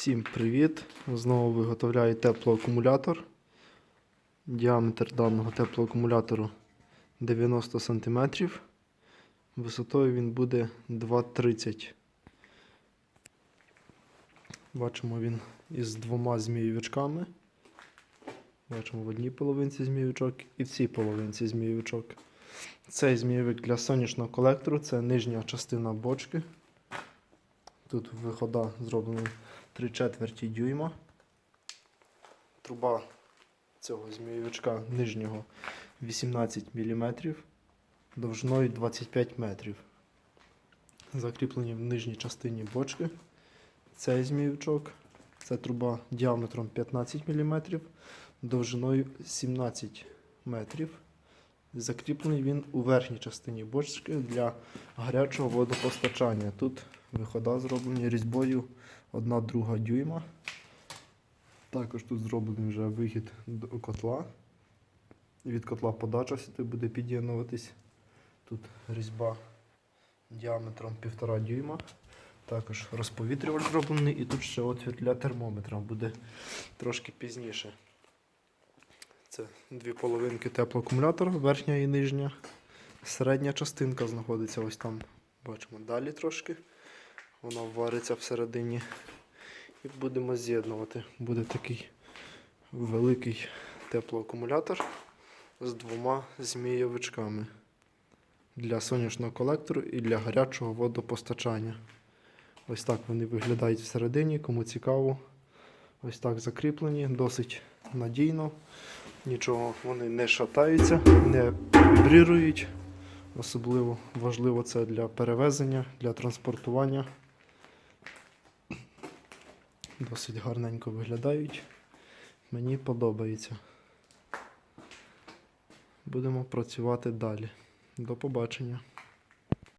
Всім привіт! Знову виготовляю теплоакумулятор. Діаметр даного теплоакумулятору 90 см. Висотою він буде 2,30. Бачимо він із двома змійовичками. Бачимо в одній половинці змійовичок і в цій половинці змійовичок. Цей змійовик для сонячного колектору це нижня частина бочки. Тут вихода зроблені 3 четверті дюйма. Труба цього змійовичка нижнього 18 мм, довжиною 25 метрів. Закріплені в нижній частині бочки. Цей змійовичок. Це труба діаметром 15 мм, довжиною 17 метрів. Закріплений він у верхній частині бочки для гарячого водопостачання. Тут вихода зроблені різьбою 1-2 дюйма. Також тут зроблений вже вихід до котла. Від котла подача сюди буде під'єднуватись. Тут різьба діаметром 1,5 дюйма. Також розповітрювач зроблений і тут ще отвір для термометра буде трошки пізніше. Це дві половинки теплоакумулятора, верхня і нижня. Середня частинка знаходиться ось там. Бачимо далі трошки. Вона вариться всередині. І будемо з'єднувати. Буде такий великий теплоакумулятор з двома змійовичками для сонячного колектору і для гарячого водопостачання. Ось так вони виглядають всередині, кому цікаво. Ось так закріплені, досить надійно. Нічого вони не шатаються, не вібрирують. Особливо важливо це для перевезення, для транспортування. Досить гарненько виглядають. Мені подобається. Будемо працювати далі. До побачення.